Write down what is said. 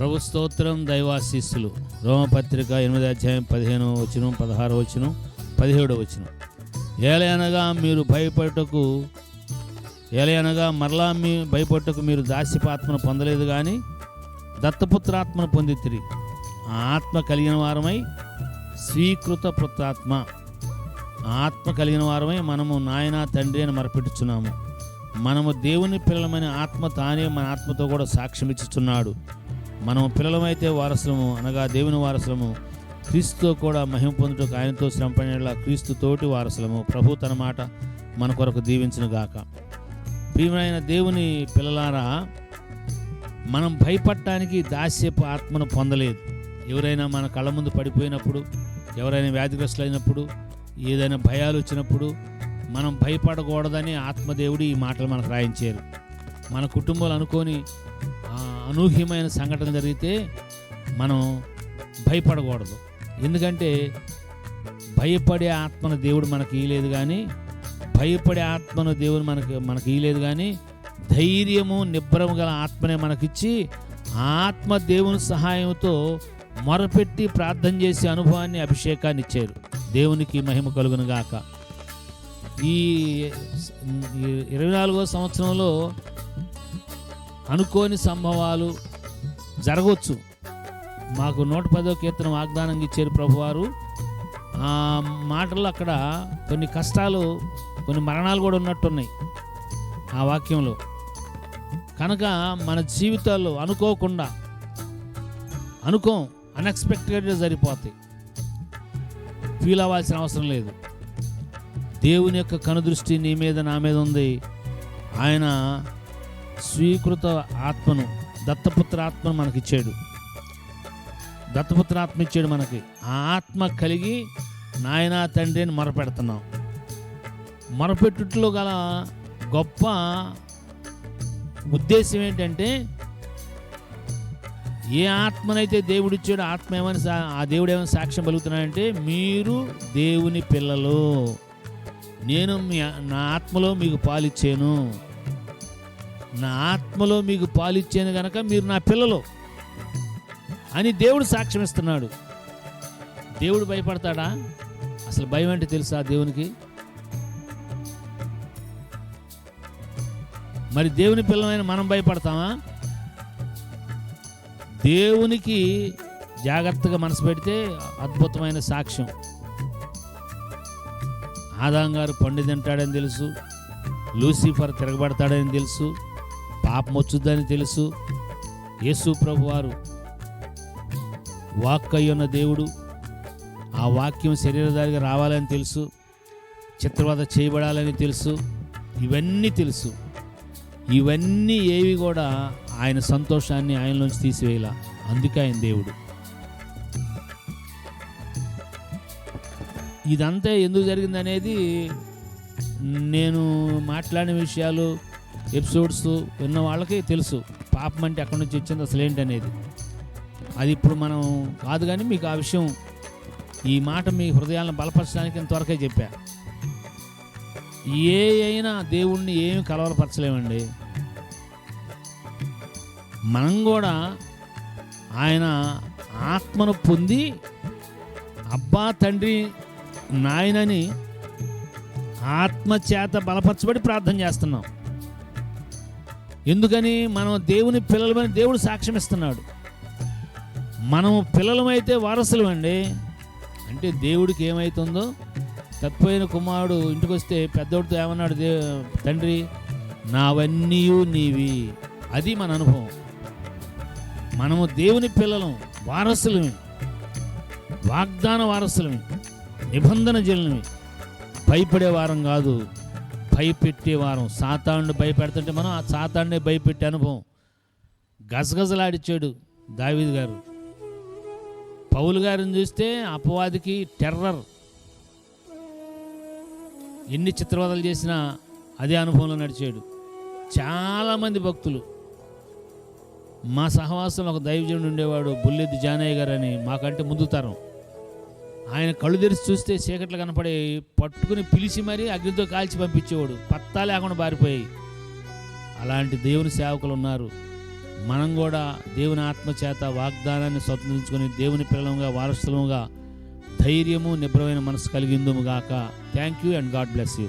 ప్రభు స్తోత్రం దైవాశీస్సులు. రోమపత్రిక ఎనిమిది అధ్యాయం పదిహేను వచనం పదహారు వచనం పదిహేడు వచనం. ఏలయనగా మీరు భయపడటకు ఏలయనగా మరలా మీ భయపడటకు మీరు దాస్యపాత్మను పొందలేదు కానీ దత్తపుత్రాత్మను పొందితిరి. ఆ ఆత్మ కలిగిన వారమై స్వీకృత పుత్రాత్మ. ఆత్మ కలిగిన వారమై మనము నాయన తండ్రి అని మరపెట్టుచున్నాము. మనము దేవుని పిల్లలమైన ఆత్మ తానే మన ఆత్మతో కూడా సాక్ష్యం ఇచ్చుచున్నాడు మనం పిల్లలమైతే వారసులము అనగా దేవుని వారసులము క్రీస్తుతో కూడా మహిమ పొందుటకు ఆయనతో శ్రమపడేలా క్రీస్తు తోటి వారసులము. ప్రభు తన మాట మన కొరకు దీవించును గాక ప్రియమైన దేవుని పిల్లలారా మనం భయపడటానికి దాస్యపు ఆత్మను పొందలేదు. ఎవరైనా మన కళ్ళ ముందు పడిపోయినప్పుడు ఎవరైనా వ్యాధిగ్రస్తులైనప్పుడు ఏదైనా భయాలు వచ్చినప్పుడు మనం భయపడకూడదని ఆత్మదేవుడు ఈ మాటలు మనకు రాయించారు. మన కుటుంబాలు అనుకొని అనూహ్యమైన సంఘటన జరిగితే మనం భయపడకూడదు. ఎందుకంటే భయపడే ఆత్మను దేవుడు మనకి ఇయలేదు కానీ భయపడే ఆత్మను దేవుడు మనకి మనకి ఇయలేదు కానీ ధైర్యము నిబ్బరము గల ఆత్మనే మనకిచ్చి ఆత్మ దేవుని సహాయంతో మొరపెట్టి ప్రార్థన చేసే అనుభవాన్ని అభిషేకాన్ని ఇచ్చారు. దేవునికి మహిమ కలుగును గాక ఈ ఈ ఇరవై నాలుగో సంవత్సరంలో అనుకోని సంభవాలు జరగవచ్చు మాకు నూట పదో కీర్తన వాగ్దానం ఇచ్చారు ప్రభువారు. ఆ మాటల్లో అక్కడ కొన్ని కష్టాలు కొన్ని మరణాలు కూడా ఉన్నట్టున్నాయి ఆ వాక్యంలో. కనుక మన జీవితాల్లో అనుకోకుండా అనుకోం అన్ఎక్స్పెక్టెడ్గా సరిపోతాయి ఫీల్ అవ్వాల్సిన అవసరం లేదు. దేవుని యొక్క కనుదృష్టి నీ మీద నా మీద ఉంది. ఆయన స్వీకృత ఆత్మను దత్తపుత్ర ఆత్మను మనకిచ్చాడు. దత్తపుత్ర ఆత్మ ఇచ్చాడు మనకి. ఆ ఆత్మ కలిగి నాయన తండ్రి అని మొరపెడుతున్నాం. మొరపెట్టుట్లో గల గొప్ప ఉద్దేశం ఏంటంటే ఏ ఆత్మనైతే దేవుడిచ్చాడో ఆత్మ ఏమని ఆ దేవుడు ఏమైనా సాక్ష్యం పలుకుతున్నాడంటే మీరు దేవుని పిల్లలు. నేను మీ నా ఆత్మలో మీకు పాలిచ్చాను. నా ఆత్మలో మీకు పాలిచ్చాను గనక మీరు నా పిల్లలు అని దేవుడు సాక్ష్యం ఇస్తున్నాడు. దేవుడు భయపడతాడా? అసలు భయం అంటే తెలుసా దేవునికి? మరి దేవుని పిల్లలైన మనం భయపడతామా? దేవునికి జాగ్రత్తగా మనసు పెడితే అద్భుతమైన సాక్ష్యం. ఆదాం గారు పండు తింటాడని తెలుసు లూసిఫర్ తిరగబడతాడని తెలుసు పాపం వచ్చుద్దని తెలుసు. యేసు ప్రభు వారు ఉన్న దేవుడు ఆ వాక్యం శరీరధారిగా రావాలని తెలుసు. చిత్రవద చేయబడాలని తెలుసు. ఇవన్నీ తెలుసు. ఇవన్నీ ఏవి కూడా ఆయన సంతోషాన్ని ఆయనలోంచి తీసివేయాల. అందుకే ఆయన దేవుడు. ఇదంతా ఎందుకు జరిగింది అనేది నేను మాట్లాడిన విషయాలు ఎపిసోడ్స్ విన్న వాళ్ళకి తెలుసు. పాపం అంటే ఎక్కడి నుంచి వచ్చింది అసలు ఏంటి అనేది. అది ఇప్పుడు మనం కాదు కానీ మీకు ఆ విషయం ఈ మాట మీ హృదయాలను బలపరచడానికి ఇంతవరకే చెప్పా. ఏ అయినా దేవుణ్ణి ఏమి కలవరపరచలేమండి. మనం కూడా ఆయన ఆత్మను పొంది అబ్బా తండ్రి నాయనని ఆత్మ చేత బలపరచబడి ప్రార్థన చేస్తున్నాం. ఎందుకని మనం దేవుని పిల్లలమని దేవుడు సాక్ష్యం ఇస్తున్నాడు మనము పిల్లలమైతే వారసులమండి. అంటే దేవుడికి ఏమవుతుందో తప్పిపోయిన కుమారుడు ఇంటికి వస్తే పెద్దోడితో ఏమన్నాడు దే తండ్రి నావన్నీ నీవి. అది మన అనుభవం. మనము దేవుని పిల్లలం వారసులమే. వాగ్దాన వారసులమే. నిబంధన జనులమే. భయపడే వారం కాదు. భయపెట్టే వారం సాతాండు భయపెడుతుంటే మనం ఆ సాతాన్నే భయపెట్టే అనుభవం. గజగజలాడిచ్చాడు దావీద్ గారు. పౌలు గారిని చూస్తే అపవాదికి టెర్రర్. ఎన్ని చిత్రవదలు చేసినా అదే అనుభవంలో నడిచాడు. చాలామంది భక్తులు. మా సహవాసం ఒక దైవజనుడు ఉండేవాడు బుల్లెద్ది జానయ్య గారు అని మాకంటే ముందు తరం. ఆయన కళ్ళు తెరిచి చూస్తే చీకట్లు కనపడే పట్టుకుని పిలిచి మరీ అగ్నితో కాల్చి పంపించేవాడు. పత్తా లేకుండా పారిపోయాయి. అలాంటి దేవుని సేవకులు ఉన్నారు. మనం కూడా దేవుని ఆత్మ చేత వాగ్దానాన్ని స్వతంత్రించుకొని దేవుని పిల్లలుగా వారసులుగా ధైర్యము నిబ్రమైన మనసు కలిగిందుము గాక. Thank you and God bless you